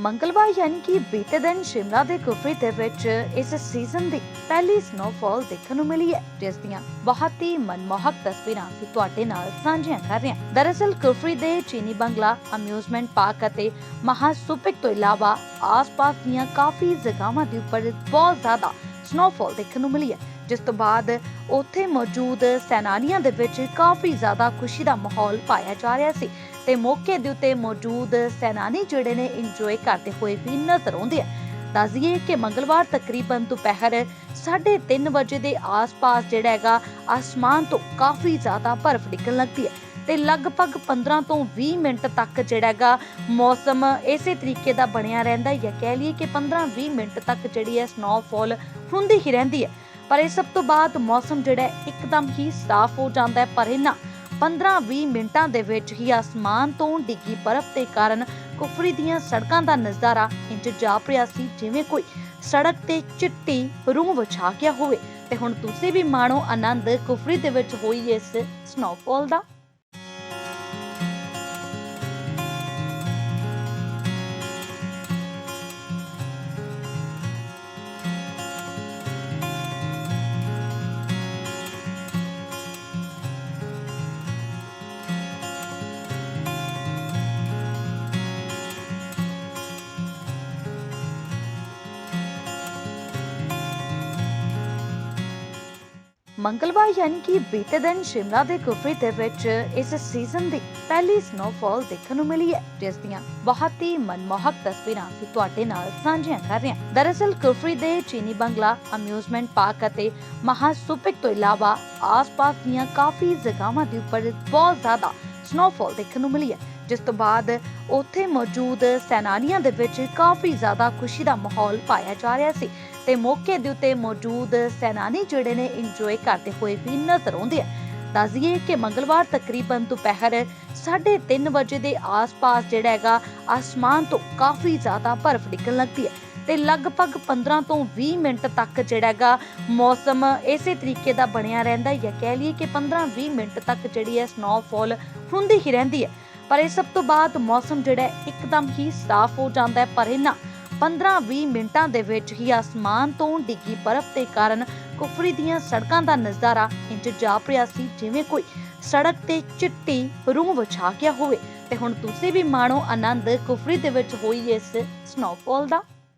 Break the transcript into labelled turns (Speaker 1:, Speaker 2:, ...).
Speaker 1: ਮੰਗਲਵਾਰ ਯਾਨੀ ਕਿ ਬੀਤੇ ਦਿਨ ਸ਼ਿਮਲਾ ਦੇ ਕੁਫਰੀ ਦੇ ਵਿੱਚ ਇਸ ਸੀਜ਼ਨ ਦੀ ਪਹਿਲੀ ਸਨੋਫਾਲ ਦੇਖਣ ਨੂੰ ਮਿਲੀ ਹੈ, ਜਿਸ ਦੀਆਂ ਬਹੁਤ ਹੀ ਮਨਮੋਹਕ ਤਸਵੀਰਾਂ ਅਸੀਂ ਤੁਹਾਡੇ ਨਾਲ ਸਾਂਝੀਆਂ ਕਰ ਰਹੇ ਹਾਂ। ਦਰਅਸਲ ਕੁਫਰੀ ਦੇ ਚੀਨੀ ਬੰਗਲਾ ਅਮਿਊਜ਼ਮੈਂਟ ਪਾਰਕ ਅਤੇ ਮਹਾਸੁਪਿਕ ਤੋਂ ਇਲਾਵਾ ਆਸ-ਪਾਸ ਦੀਆਂ ਕਾਫੀ ਜਗ੍ਹਾਵਾਂ ਦੇ ਉੱਪਰ ਬਹੁਤ ਜ਼ਿਆਦਾ ਸਨੋਫਾਲ ਦੇਖਣ ਨੂੰ ਮਿਲੀ ਹੈ, ਜਿਸ ਤੋਂ ਬਾਅਦ ਉੱਥੇ ਮੌਜੂਦ ਸੈਨਾਨੀਆਂ ਦੇ ਵਿੱਚ ਕਾਫੀ ਜ਼ਿਆਦਾ ਖੁਸ਼ੀ ਦਾ ਮਾਹੌਲ ਪਾਇਆ ਜਾ ਰਿਹਾ ਸੀ। ਤੇ ਮੌਕੇ ਦੇ ਉੱਤੇ ਮੌਜੂਦ ਸੈਨਾਨੀ ਜਿਹੜੇ ਨੇ ਇੰਜੋਏ ਕਰਦੇ ਹੋਏ ਵੀ ਨਜ਼ਰ ਆਉਂਦੇ ਆ। ਦੱਸਦੀਏ ਕਿ ਮੰਗਲਵਾਰ ਤਕਰੀਬਨ ਦੁਪਹਿਰ 3:30 ਵਜੇ ਦੇ ਆਸ-ਪਾਸ ਜਿਹੜਾ ਹੈਗਾ, ਆਸਮਾਨ ਤੋਂ ਕਾਫੀ ਜ਼ਿਆਦਾ ਬਰਫ਼ ਨਿਕਲਣ ਲੱਗਦੀ ਹੈ ਤੇ ਲਗਭਗ 15 ਤੋਂ 20 ਮਿੰਟ ਤੱਕ ਜਿਹੜਾ ਹੈਗਾ, ਮੌਸਮ ਇਸੇ ਤਰੀਕੇ ਦਾ ਬਣਿਆ ਰਹਿੰਦਾ ਜਾਂ ਕਹਿ ਲਈਏ ਕਿ 15-20 ਮਿੰਟ ਤੱਕ ਜਿਹੜੀ ਹੈ ਸਨੋਫਾਲ ਹੁੰਦੀ ਹੀ ਰਹਿੰਦੀ ਹੈ। ਪਰ ਇਹ ਸਭ ਤੋਂ ਬਾਅਦ ਮੌਸਮ ਜਿਹੜਾ ਇੱਕਦਮ ਹੀ ਸਾਫ਼ ਹੋ ਜਾਂਦਾ ਹੈ, ਪਰ ਇਹਨਾਂ 15-20 ਮਿੰਟਾਂ ਦੇ ਵਿੱਚ ਹੀ ਆਸਮਾਨ ਤੋਂ ਡਿੱਗੀ ਬਰਫ਼ ਦੇ ਕਾਰਨ ਕੁਫਰੀ ਦੀਆਂ ਸੜਕਾਂ ਦਾ ਨਜ਼ਾਰਾ ਇੰਜ ਜਾਪ ਰਿਹਾ ਸੀ, ਜਿਵੇਂ ਕੋਈ ਸੜਕ ਤੇ ਚਿੱਟੀ ਰੂਹ ਵਿਛਾ ਗਿਆ ਹੋਵੇ। ਤੇ ਹੁਣ ਤੁਸੀਂ ਵੀ ਮਾਣੋ ਆਨੰਦ, ਕੁਫਰੀ ਦੇ ਵਿੱਚ ਹੋਈ ਇਸ ਸਨੋਫਾਲ ਦਾ। ਮੰਗਲਵਾਰ ਯਾਨੀ ਕਿ ਬੀਤੇ ਦਿਨ ਸ਼ਿਮਲਾ ਦੇ ਕੁਫਰੀ ਦੇ ਵਿੱਚ ਇਸ ਸੀਜ਼ਨ ਦੀ ਪਹਿਲੀ ਸਨੋਫਾਲ ਦੇਖਣ ਨੂੰ ਮਿਲੀ ਹੈ, ਜਿਸ ਦੀਆਂ ਬਹੁਤ ਹੀ ਮਨਮੋਹਕ ਤਸਵੀਰਾਂ ਅਸੀਂ ਤੁਹਾਡੇ ਨਾਲ ਸਾਂਝੀਆਂ ਕਰ ਰਹੇ ਹਾਂ। ਦਰਅਸਲ ਕੁਫਰੀ ਦੇ ਚੀਨੀ ਬੰਗਲਾ ਅਮਿਊਜ਼ਮੈਂਟ ਪਾਰਕ ਅਤੇ ਮਹਾਸੁਪਿਕ ਤੋਂ ਇਲਾਵਾ ਆਸ-ਪਾਸ ਦੀਆਂ ਕਾਫੀ ਜਗ੍ਹਾਵਾਂ ਦੇ ਉੱਪਰ ਬਹੁਤ ਜ਼ਿਆਦਾ ਸਨੋਫਾਲ ਦੇਖਣ ਨੂੰ ਮਿਲੀ ਹੈ। ਜਿਸ ਤੋਂ ਬਾਅਦ ਉੱਥੇ ਮੌਜੂਦ ਸੈਨਾਨੀਆਂ ਦੇ ਵਿੱਚ ਕਾਫੀ ਜ਼ਿਆਦਾ ਖੁਸ਼ੀ ਦਾ ਮਾਹੌਲ ਪਾਇਆ ਜਾ ਰਿਹਾ ਸੀ ਤੇ ਮੌਕੇ ਦੇ ਉੱਤੇ ਮੌਜੂਦ ਸੈਨਾਨੀ ਜਿਹੜੇ ਨੇ ਇੰਜੋਏ ਕਰਦੇ ਹੋਏ ਵੀ ਨਜ਼ਰ ਆਉਂਦੇ ਆ। ਦੱਸਦੀਏ ਕਿ ਮੰਗਲਵਾਰ ਤਕਰੀਬਨ ਦੁਪਹਿਰ 3:30 ਵਜੇ ਦੇ ਆਸ-ਪਾਸ ਜਿਹੜਾ ਹੈਗਾ, ਆਸਮਾਨ ਤੋਂ ਕਾਫੀ ਜ਼ਿਆਦਾ ਬਰਫ਼ ਨਿਕਲਣ ਲੱਗਦੀ ਹੈ ਤੇ ਲਗਭਗ 15 ਤੋਂ 20 ਮਿੰਟ ਤੱਕ ਜਿਹੜਾ ਹੈਗਾ, ਮੌਸਮ ਇਸੇ ਤਰੀਕੇ ਦਾ ਬਣਿਆ ਰਹਿੰਦਾ ਹੈ। ਜਾਂ ਕਹਿ ਲਈਏ ਕਿ 15-20 ਮਿੰਟ ਤੱਕ ਜਿਹੜੀ ਹੈ ਸਨੋਫਾਲ ਹੁੰਦੀ ਹੀ ਰਹਿੰਦੀ ਹੈ। ਪਰ ਇਹ ਸਭ ਤੋਂ ਬਾਅਦ ਮੌਸਮ ਜਿਹੜਾ ਇੱਕਦਮ ਹੀ ਸਾਫ਼ ਹੋ ਜਾਂਦਾ ਹੈ, ਪਰ ਇਹਨਾਂ 15-20 ਮਿੰਟਾਂ ਦੇ ਵਿੱਚ ਹੀ ਆਸਮਾਨ ਤੋਂ ਡਿੱਗੀ ਬਰਫ਼ ਦੇ ਕਾਰਨ ਕੁਫਰੀ ਦੀਆਂ ਸੜਕਾਂ ਦਾ ਨਜ਼ਾਰਾ ਇੰਜ ਜਾਪ ਰਿਹਾ ਸੀ, ਜਿਵੇਂ ਕੋਈ ਸੜਕ ਤੇ ਚਿੱਟੀ ਰੂਹ ਵਿਛਾ ਗਿਆ ਹੋਵੇ। ਤੇ ਹੁਣ ਤੁਸੀਂ ਵੀ ਮਾਣੋ ਆਨੰਦ ਕੁਫਰੀ ਦੇ ਵਿੱਚ ਹੋਈ ਇਸ ਸਨੋਫਾਲ ਦਾ।